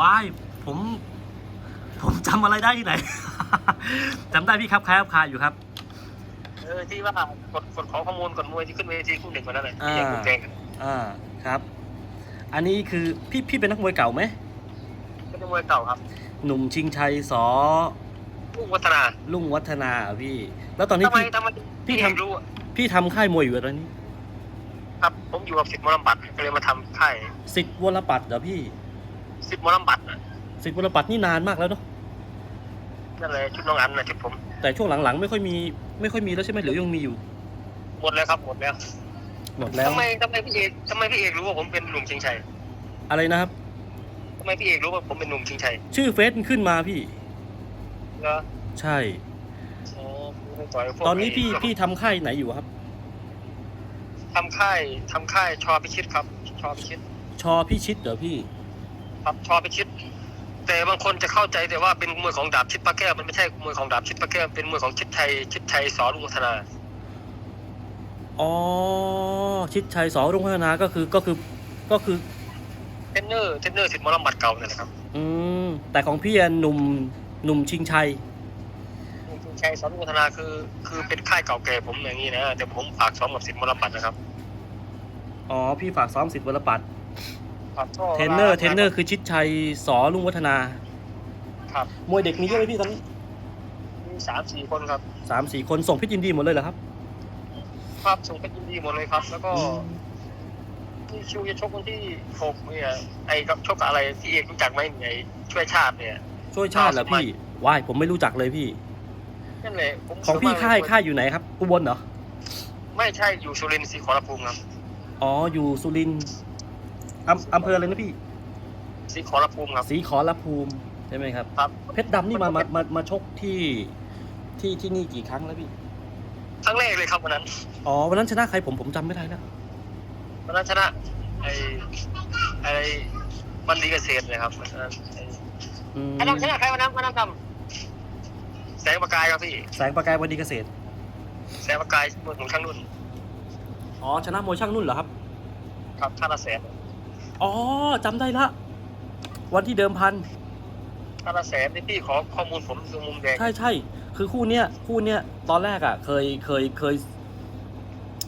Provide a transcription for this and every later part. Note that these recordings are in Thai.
ว้ายผม ผมจำอะไรได้ที่ไหน จำได้พี่ครับคล้ายครับคาอยู่ครับ เออที่ว่ากดกดขอข้อมูลก่อนมวยที่ขึ้นเวทีคู่หนึ่งวันนั้นเลยอ่าที่ยังคุณแดงอ่าครับ อันนี้คือพี่พี่เป็นนักมวยเก่าไหมเป็นมวยเก่าครับ หนุ่มชิงชัยสอลูกวัฒนาลุ่งวัฒนาเหรอพี่ แล้วตอนนี้ทำไมพี่ทำไมพี่พี่ทำทำรู้อะพี่ทำค่ายมวยอยู่ตอนนี้ ครับผมอยู่กับสิทธิ์มรบัตก็เลยมาทำค่ายสิทธิ์วรปัตรเหรอพี่ สิทธิ์มรบัตสิทธิ์วรปัตรนี่นานมากแล้วเนาะนั่นเลยชุดน้องอันนะชุดผมแต่ช่วงหลังๆ ไม่ค่อยมีไม่ค่อยมีแล้วใช่ไหมหรือยังมีอยู่หมดแล้วครับหมดแล้วหมดแล้วทำไมทำไมพี่เอกทำไมพี่เอกรู้ว่าผมเป็นหนุ่มชิงชัยอะไรนะครับ ทำไมพี่เอกรู้ว่าผมเป็นหนุ่มชิงชัยชื่อเฟซมันขึ้นมาพี่ เหรอใช่อ๋อไม่ต่อยพวกตอนนี้พี่ไพี่ทำค่ายไหนอยู่ครับ ทำค่ายทำค่ายชอพิชิตครับ ชอพิชิตชอพี่ชิดเหรอพี่ ครับชอพิชิตแต่บางคนจะเข้าใจแต่ว่าเป็นมวยของดาบชิดปะแก้วมันไม่ใช่มวยของดาบชิดปะแก้วเป็นมวยของชิดชัยชิดชัยสอลุงวัฒนาอ๋อชิดชัยสอรุ่งพัฒนาก็คือก็คือก็คือเทรนเนอร์เทรนเนอร์สิทธิ์มรบัตเก่าเนี่ยนะครับ อืมแต่ของพี่อะหนุ่มหนุ่มชิงชัยลุงชิงชัยสอลุงวัฒนาคือ คือเป็นค่ายเก่าแก่ผมอย่างนี้นะแต่ผมฝากซ้อมกับสิทธิ์มรบัตนะครับอ๋อพี่ฝากซ้อมสิทธิ์วรปัตรครับก็ เทรนเนอร์เทรนเนอร์คือชิดชัยสอรุ่งวัฒนา ครับมวยเด็กมีเยอะไหมพี่ตอนนี้มีสามสี่คนครับสามสี่คนส่งพิจินดีหมดเลยเหรอครับ ครับส่งเป็นยินดีหมดเลยครับ แล้วก็ที่ชิวจะชกวันที่หกเนี่ยไอ้กับชกกับอะไรที่เอกรู้จักไหมไอ้ช่วยชาติเนี่ย ช่วยชาติเหรอพี่ว้ายผมไม่รู้จักเลยพี่นั่นแหละผมของพี่ส่วนมกค่ายเป็นค่ายอยู่ไหนครับอุบลเหรอไม่ใช่อยู่สุรินทร์ศรีขอรภูมิครับอ๋ออยู่สุรินทร์ อำอำเภออะไรนะพี่ศรีขอรภูมิครับศรีขอรภูมิใช่ไหมครับ ครับ เพชรดำนี่มามามามาชกที่ที่ที่นี่กี่ครั้งแล้วพี่ ครั้งแรกเลยครับวันนั้นอ๋อวันนั้นชนะใครผมผมจำไม่ได้แล้ววันนั้นชนะไอ้ไอ้วันดีเกษตรเลยครับวันนั้นไอ้อืมไอ้ดำชนะใครวันนั้นวันนั้นทำแสงประกายครับพี่ แสงประกายวันดีเกษตร แสงประกายมวยของช่างนุ่น อ๋อชนะมวยช่างนุ่นเหรอครับ ครับท่าละแสน อ๋อจำได้ละ วันที่เดิมพันท่าละแสนนี่พี่ขอข้อมูลผมดูมุมแดง ใช่ใช่คือคู่เนี้ยคู่เนี้ยตอนแรกอะ เคยเคยเคย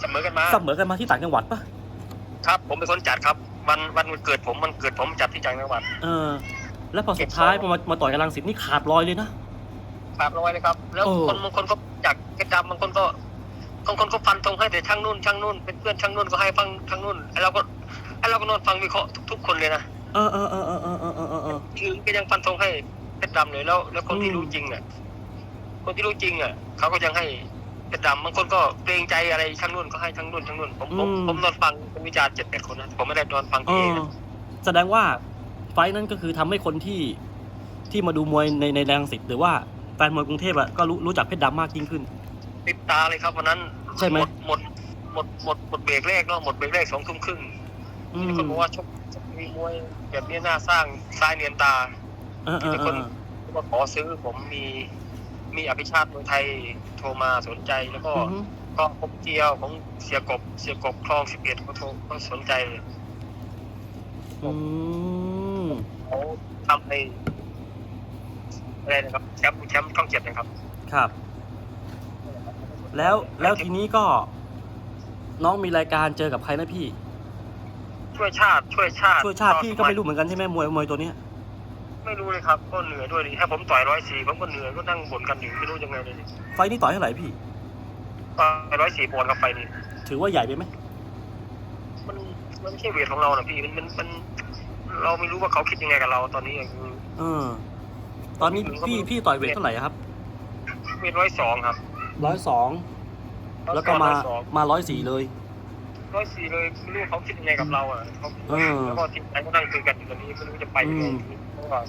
เสมอกันมาเสมอกันมาที่ต่างจังหวัดปะครับ ผมเป็นคนจัดครับ วันวันเกิดผมมันเกิดผมจัดที่จังหวัด เออ แล้วพอสุดท้ายพอมามาต่อยกับลังสิตนี่ขาดลอยเลยนะขาดร้อยเลยครับ แล้วเออคนบางคนก็จักกระจำบางคนก็บางคนก็ฟันธงให้แต่ช่างนุ่นช่างนุ่นเป็นเพื่อนช่างนุ่นก็ให้ฟังช่างนุ่นไอ้เราก็ เราก็นอนฟังวิเคราะห์ทุกๆคนเลยนะเออเออเออเออเออเออเออถึงก็ยังฟันธงให้เพชรดำเลยแล้ว แล้วคนที่รู้จริงเนี่ยคนที่รู้จริงอะเขาก็ยังให้เพชรดำบางคนก็เกรงใจอะไรทั้งนู่นก็ให้ทั้งนู่นทั้งนู่นผมผมผมนอนฟังวิจารณ์เจ็ดแปดคนนะผมไม่ได้นอนฟังเองแสดงว่าไฟนั้นก็คือทำให้คนที่ที่มาดูมวยในในแรงสิทธิ์หรือว่าแฟนมวยกรุงเทพอะก็รู้รู้จักเพชรดำมากยิ่งขึ้นติดตาเลยครับวันนั้นใช่ไหมดหมดหมดหมดหมดเบรกแรกเนาะหมดเบรกแรกสองทุ่มครึ่ง มมีคนบอกว่าชกมีมวยแบบนี้น่าสร้างทรายเนียนตาเออเออมีเอคนอมาขอซื้อผมมีมีอภิชาติมวยไทยโทรมาสนใจแล้วก็อือฮึก็ผมเจียวของเสียกบเสียกบคลองสิบเอ็ดเขาโทรเขาสนใจอืมเขาทำในอะไรนะครับแชมป์แชมป์ช่องเจ็ดนะครับ ครับ แล้วแล้วทีนี้ก็ น้องมีรายการเจอกับใครนะพี่ ช่วยชาติช่วยชาติช่วยชาติพี่ก็ไม่รู้เหมือนกันใช่ไหมมวยมวยตัวเนี้ยไม่รู้เลยครับก็เหนื่อยด้วยดิให้ผมต่อยร้อยสี่ผมก็เหนื่อยก็นั่งบ่นกันอยู่ไม่รู้ยังไงเลยไฟท์นี้ต่อยเท่าไหร่พี่ต่อยร้อยสี่ปอนด์กับไฟนี่ถือว่าใหญ่ไปไหมมันมันไม่ใช่เวทของเรานะพี่มันมันมัน เราไม่รู้ว่าเขาคิดยังไงกับเราตอนนี้คือเออ ตอนนี้พี่พี่ต่อยเวทเท่าไหร่ครับเวทร้อยสองครับร้อยสองแล้วก็มามาร้อยสี่เลย ร้อยสี่เลยไม่รู้เขาคิดยังไงกับเราอะเขาเออ แล้วก็ทีมไทยก็นั่งคุยกันอยู่ตอนนี้ไม่รู้จะไปยังไงอืมเพราะว่า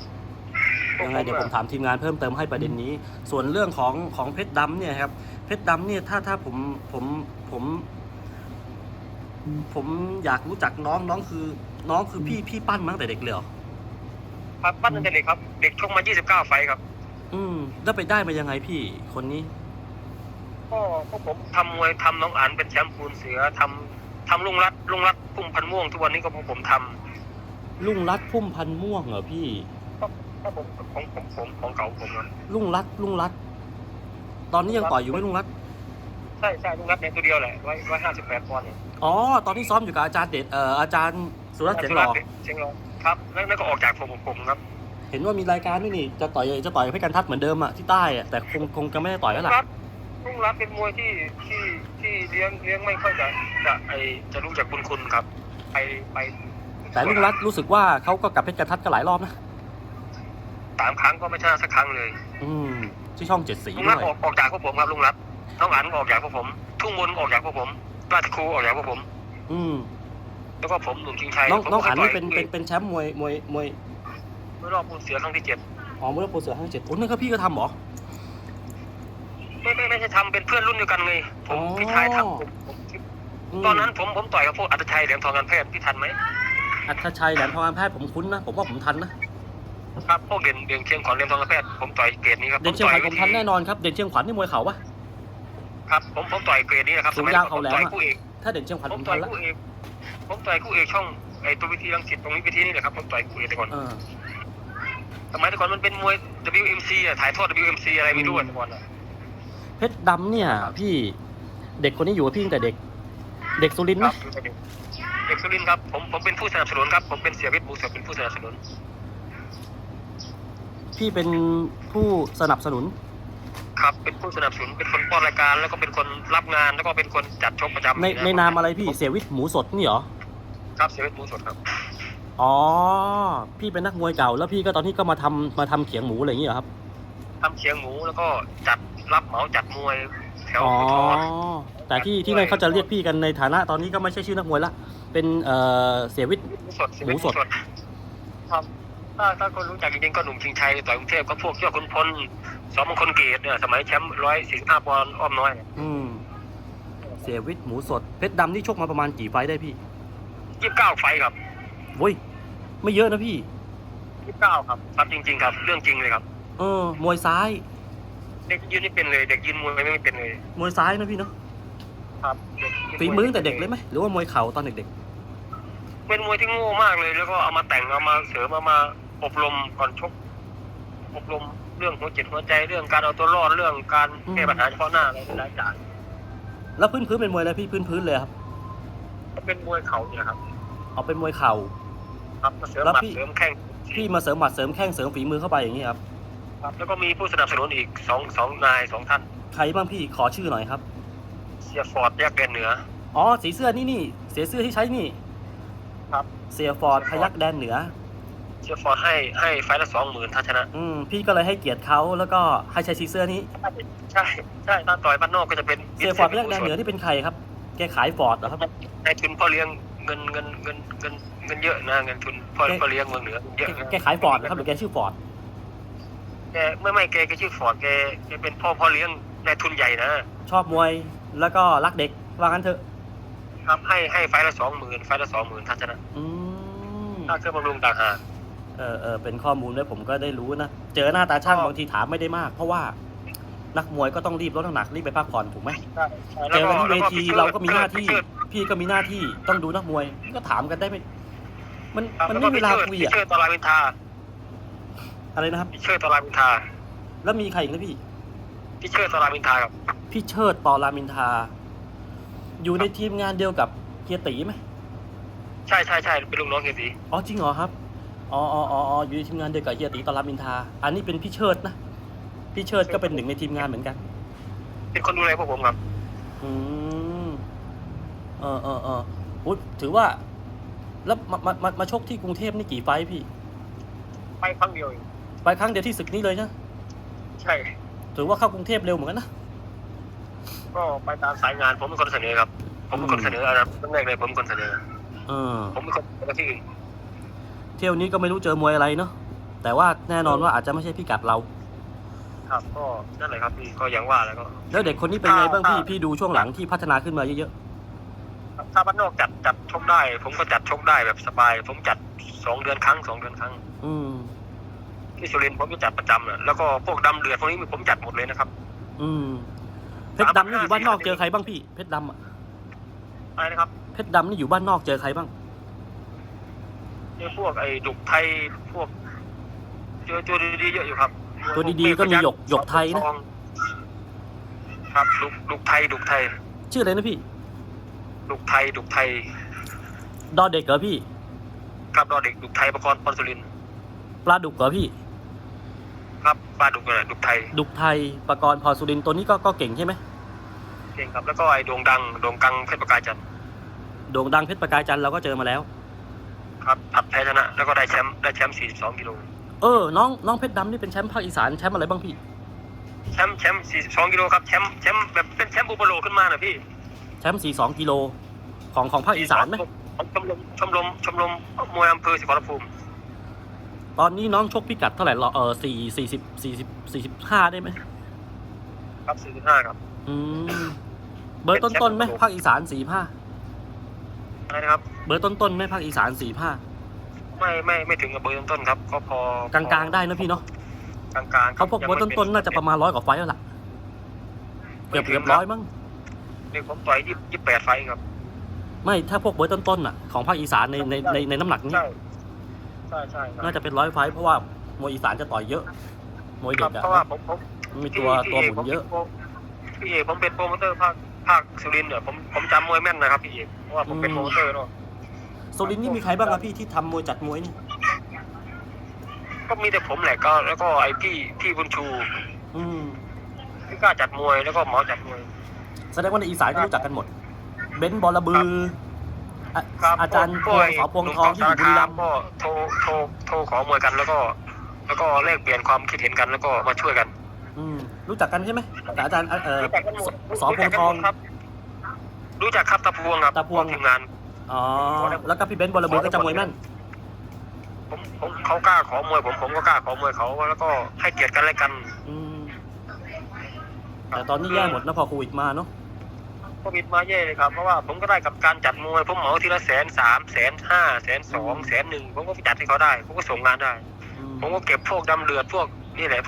พวกยังไงเดี๋ยวผมอะถามทีมงานเพิ่มเติมให้ประเด็นนี้ ส่วนเรื่องของของเพชรดำเนี่ยครับ เพชรดำเนี่ยถ้าถ้าผมผมผม ผมอยากรู้จักน้องน้องคือ น้องคือพี่พี่ปั้นมาตั้งแต่เด็กเลยเหรอครับปั้นตั้งแต่เด็กครับ เด็กชกมา 29 ไฟท์ครับ อืม แล้วไปได้มายังไงพี่คนนี้ ก็พวกผมทำมวยทำน้องอันเป็นแชมป์ปูนเสือทำ ทำลุงรัดลุงรัดพุ่มพันม่วงทุกวันนี้ก็พวกผมทลุงรัดพุ่มพันธุ์ม่วงเหรอพี่ถ้าผมของผมผมของเก่าผมนะลุงรัดลุงรัด ตอนนี้ยังต่อยอยู่ไหมลุงรัดใช่ใช่ลุงนัดเนี่ยตัวเดียวแหละร้อยร้อยห้าสิบแปดปอนด์เนี่ยอ๋อตอนนี้ซ้อมอยู่กับอาจารย์เดชเอ่ออาจารย์สุรัตน์เสียงหล่อเชียงรอครับแล้วแล้วก็ออกจากผมผมผมครับเห็นว่ามีรายการด้วยนี่จะต่อยจะต่อยเพชรกันทัดเหมือนเดิมอะที่ใต้อะแต่คงคงจะไม่ได้ต่อยแล้วล่ะรัฐลุงรัฐเป็นมวยที่ที่ที่เลี้ยงเลี้ยงไม่ค่อยจะจะไอจะรู้จักบุญคุณครับ ไปไปแต่ลุงรัดรู้สึกว่าเขาก็กลับเพชรกันทัดก็หลายรอบนะสามครั้งก็ไม่ชนะสักครั้งเลย อืมที่ช่องเจ็ดสีลุงด้รัฐวยออกออกจากพวกผมครับลุงรัฐน้องอันก็ออกจากพวกผม ทุ่งมนก็ออกจากพวกผมราชครูออกจากพวกผม อืมแล้วก็ผมหนุ่มชิงชัยน้องผมน้องก็อันต่นี่ยเป็นเป็นเป็นแชมป์มวยมวยมวยเมื่อรอบปูนเสือครั้งที่เจ็ดอ๋อมวยรอบโปรเสือห้าเจ็ดโอ้นั่นก็พี่ก็ทำเหรอ ไม่ไม่ไม่ใช่ทำเป็นเพื่อนรุ่นเดียวกันไงผมอ๋อพี่ชายทำผมผมมตอนนั้นผมผมต่อยกับพวกอัตชัยเหรียญทองการแพทย์พี่ทันไหมอัธชัยแหลมทองการแพทย์ผมคุ้นนะ ผมว่าผมทันนะครับพวกเด่นเด่นเชียงขวัญเหรียญทองการแพทย์ผมต่อยเกรดนี้ครับเด่นเชียงขวัญผมทันต่อยแน่นอนครับเด่นเชียงขวัญนี่มวยเข่าปะครับผมผมต่อยเกรดนี้นะครับสูงสมัยาวก่อนเขาแหลมผมต่อยอะคู่เอกถ้าเด่นเชียงขวัญผผมมต่ทัอยนละคู่เอกผมต่อยคู่เอกช่องไอ้ตัววิธีรังสิตตรงนี้วิธีนี่แหละครับผมต่อยคู่เอกแต่ก่อนเออสมัยแต่ก่อนมันเป็นมวย WMC อะถ่ายทอด WMC อะไรไม่รู้อะแต่ก่อนอะ เพชรดำเนี่ย พี่เด็กคนนี้อยู่กับพี่ตั้งแต่เด็ก เด็กสุรินทร์คไหมรับอยู่กับเด็กเด็กสุรินทร์ครับผมผมเป็นผู้สนับสนุนครับผมเป็นเสียวิทย์บูเสือเป็นผู้สนับสนุนพี่เป็นผู้สนับสนุน ครับเป็นผู้สนับสนุนเป็นคนป้อนรายการ แล้วก็เป็นคนรับงานแล้วก็เป็นคนจัดชกประจำในในนามอะไรพี่เสียวิทย์หมูสดนี่เหรอ ครับเสียวิทย์บูสดครับอ๋อ พี่เป็นนักมวยเก่า แล้วพี่ก็ตอนนี้ก็มาทำมาทำเขียงหมูอะไรอย่างเงี้ยเหรอครับ ทำเชียงหมูแล้วก็จัด รับเหมาจัดมวยแถวอ๋อ ภูทรแต่ที่ที่นั่นเขาจะเรียกพี่กันในฐานะตอนนี้ก็ไม่ใช่ชื่อนักมวยละ เป็นเอ่อเสียวิทย์หมูสดหมูสด ครับถ้าถ้าคนรู้จักจริงๆก็หนุ่มชิงชัยต่อยกรุงเทพก็พวกยอดคุณพลสองมงคลเกตเนี่ยสมัยแชมป์ร้อยสี่สิบห้าปอนด์อ้อมน้อยอืม เสียวิทย์หมูสด เพชรดำนี่ชกมาประมาณกี่ไฟต์ได้พี่ยี่สิบเก้าไฟท์ครับโว้ยไม่เยอะนะพี่ ยี่สิบเก้าครับครับจริง ๆ ครับ เรื่องจริงเลยครับ เออ มวยซ้าย เด็กยืนไม่เป็นเลย เด็กยืนมวยไม่เป็นเลย มวยซ้ายนะพี่เนาะครับเด็กยืนฝีมือตั้งแต่เด็กเลยไหมหรือว่ามวยเข่าตอนเด็กเป็นมวยที่โง่มากเลย แล้วก็เอามาแต่งเอามาเสริมเอามาอบรมก่อนชก อบรมเรื่องหัวจิตหัวใจเรื่องการเอาตัวรอดเรื่องการแก้ปัญหาเฉพาะหน้าอะไรหลายอย่างๆ แล้วพื้นพื้นเป็นมวยอะไรพี่พื้นพื้นเลยครับเป็นมวยเข่าเนี่ยครับ เอาเป็นมวยเข่า ครับมาเสริมแล้วหมัดพี่ เสริมแข้ง พี่มาเสริมหมัดเสริมแข้งเสริมฝีมือเข้าไปอย่างนี้ครับ ครับ แล้วก็มีผู้สนับสนุนอีกสองสองนายสองท่านใครบ้างพี่ขอชื่อหน่อยครับ เสียฟอร์ดแยกแดนเหนือ อ๋อสีเสื้อนี่นี่เสียเสื้อที่ใช้นี่ ครับ เสียฟอร์ดพยักแดนเหนือ เสียฟอร์ดให้ให้ไฟล์ละสองหมื่นถ้าชนะ อืมพี่ก็เลยให้เกียรติเขาแล้วก็ให้ใช้สีเสื้อนี้ ใช่ใช่ถ้าต่อยบ้านนอกก็จะเป็นเสียฟอร์ดพยักแดนเหนือที่เป็นใครครับ แกขายฟอร์ดเหรอครับนายทุนพ่อเลี้ยงเงินเงินเงินเงินเงินเยอะนะเงินทุนพ่อแกพ่อเลี้ยงเมืองเหนือเยแกอะนะแกขายฟอร์ดนะครับหรือแกชื่อฟอร์ด แกไม่ไม่แกแกชื่อฟอร์ดแกแกเป็นพ่อพ่อเลี้ยงนายทุนใหญ่นะชอบมวยแล้วก็รักเด็กว่างั้นเถอะ ครับให้ให้ไฟล์ละสองหมื่นไฟล์ละสองหมื่นถ้าชนะอืมถ้าเครื่องบำรุงต่างหากเออเออเป็นข้อมูลด้วยผมก็ได้รู้นะ เจอหน้าตาช่างก็บางทีถามไม่ได้มาก เพราะว่านักมวยก็ต้องรีบลดน้ำหนักรีบไปพักผ่อนถูกไหมใช่ใช่เจอกันที่เวทีแล้วเราก็มีหน้าที่พี่เชิดพี่ก็มีหน้าที่ต้องดูนักมวยก็ถามกันได้ไหมมันครับมันแล้วไม่ก็มีเวพี่ลาเชิดคุยพี่อะเชิดตอรามินทา อะไรนะครับพี่เชิดตอรามินทาแล้วมีใครอีกนะพี่พี่เชิดตอรามินทาครับพี่เชิดปอรามินทา อยู่ในทีมงานเดียวกับเฮียตีไหมใช่ใช่ใช่เป็นลูกน้องเฮียตีอ๋อจริงเหรอครับอ๋ออ๋ออ๋ออ๋ออยู่ในทีมงานเดียวกับเฮียตีปอรามินทา อันนี้เป็นพี่เชิดนะพี่เชิดก็เป็นหนึ่งในทีมงานเหมือนกัน เป็นคนดูแลพวกผมครับอืมเออเออเอออุ๊ยถือว่า แล้วมามามามาชกที่กรุงเทพนี่กี่ไฟท์พี่ ไปครั้งเดียวเอง ไปครั้งเดียวที่ศึกนี้เลยนะใช่ ถือว่าเข้ากรุงเทพเร็วเหมือนกันนะก็ไปตามสายงานผมเป็นคนเสนอครับ ผมเป็นคนเสนออะไรตั้งแรกเลยผมเป็นคนเสนอเออผมเป็นคนเสนอที่อื่นเที่ยวนี้ก็ไม่รู้เจอมวยอะไรเนาะแต่ว่าแน่นอนว่าอาจจะไม่ใช่พิกัดเรา ครับ ก็นั่นแหละครับพี่ก็อย่างว่าแล้วก็แล้วเด็กคนนี้เป็นไงบ้างพี่อ่าพี่ดูช่วงหลังที่พัฒนาขึ้นมาเยอะถ้าบ้านนอกจัดจัดชกได้ ผมก็จัดชกได้แบบสบาย ผมจัดสองเดือนครั้งสองเดือนครั้งๆอืม ที่สุรินทร์ผมจะจัดประจำนะแล้วก็พวกดำเดือดพวกนี้ผมจัดหมดเลยนะครับ อืมเพชรดำนี่อยู่บ้านนอกเจอใครบ้างพี่ เพชรดำอะอะไรนะครับ เพชรดำนี่อยู่บ้านนอกเจอใครบ้าง เจอพวกไอ้ดุกไทยพวก เจอตัวดีๆเยอะอยู่ครับตัวดีๆก็มีหยกหยกไทยนะ ครับดุกดุกไทยดุกไทย ชื่ออะไรนะพี่ ดุกไทยดุกไทย ดอเด็กเหรอพี่ ครับรอเด็กดุกไทยประกรณ์ปอนสุรินทร์ปลาดุกเหรอพี่ ครับปลาดุกอะไรดุกไทยดุกไทยปกรณ์พรสุรินทร์ตัวนี้ก็ก็เก่งใช่ไหมเก่งครับแล้วก็ไอ้โด่งดังโด่งกังเพชรประกายจันทร์โด่งดังเพชรประกายจันทร์เราก็เจอมาแล้ว ครับผัดแพ้ชนะ แล้วก็ได้แชมป์ได้แชมป์42กิโลเออน้องน้องเพชรดำนี่เป็นแชมป์ภาคอีสานแชมป์อะไรบ้างพี่แชมป์แชมป์42กิโลครับแชมป์แชมป์แบบเป็นแชมป์อุปโลกขึ้นมาน่ะพี่แชมป์42กิโลของของภาคอีสานไหม ของชมรมชมรมชมรมมวยอำเภอสิขอรภูมิ ตอนนี้น้องชกพิกัดเท่าไหร่หรอเออสี่สี่สิบสี่สิบสี่สิบห้าได้ไหมครับ45ครับ อืม เบอร์ต้นๆไหมภาคอีสานสี่ห้าอะไรนะครับ เบอร์ต้นๆไหมภาคอีสานสี่ห้าไม่ไม่ไม่ถึงกับเบอร์ต้นๆครับ ก็พอกลางๆได้นะพี่เนาะกลางๆเขาพวกเบอร์ต้นๆน่าจะประมาณร้อยกว่าไฟต์แล้วล่ะเกือบเกือบร้อยมั้งเด็กผมต่อยยี่สิบแปดไฟท์ครับ ไม่ถ้าพวกเบอร์ต้นๆอะของภาคอีสานในในในในน้ำหนักนี้ ใช่ ใช่ใช่ครับน่าจะเป็นร้อยไฟต์เพราะว่ามวยอีสานจะต่อยเยอะ มวยคเด็รับกอะเพราะว่าผมผมมีตัวตัวหมุนเยอะพี่เอกผมเป็นโปรโมเตอร์ภาคภาคสุรินทร์เนี่ยผมผมจำมวยแม่นนะครับพี่เอกเพราะว่าผมเป็นโปรโมเตอร์เนาะโซลินนี่มีใครบ้างครับพี่ที่ทำมวยจัดมวยนี่ก็มีแต่ผมแหละก็แล้วก็ไอพี่พี่บุญชูอืมพี่กล้าจัดมวยแล้วก็หมอจัดมวยแสดงว่าในอีสานก็รู้จักกันหมด เบนซ์บอลบือ อะครับอาจารย์พพววงกสอพวงทองที่อยู่บุรีรัมย์ก็โทรโทรโทรขอมวยกันแล้วก็ แล้วก็แลกเปลี่ยนความคิดเห็นกันแล้วก็มาช่วยกันอืมรู้จักกันใช่ไหมแต่อาจารย์เอ่อรู้จักกันหมดสอพวงทองครับ รู้จักครับตาพวงครับตาพวง ทีมงาน อ๋อแล้วก็พี่เบนซ์บอลบือก็จะมวยแม่นผมผมเขากล้าขอมวยผมผมก็กล้าขอมวยเขาแล้วก็ให้เกียรติกันและกัน อืมแต่ตอนนี้แย่หมดนะพอโควิดมาเนาะ โควิดมาแย่เลยครับ เพราะว่าผมก็ได้กับการจัดมวยผมเหมาทีละแสนสามแสนห้าแสนสองแสนหนึ่งผมก็ไปจัดให้เขาได้ผมก็ส่งงานได้ ผมก็เก็บพวกดำเดือดพวกนี่แหละพวก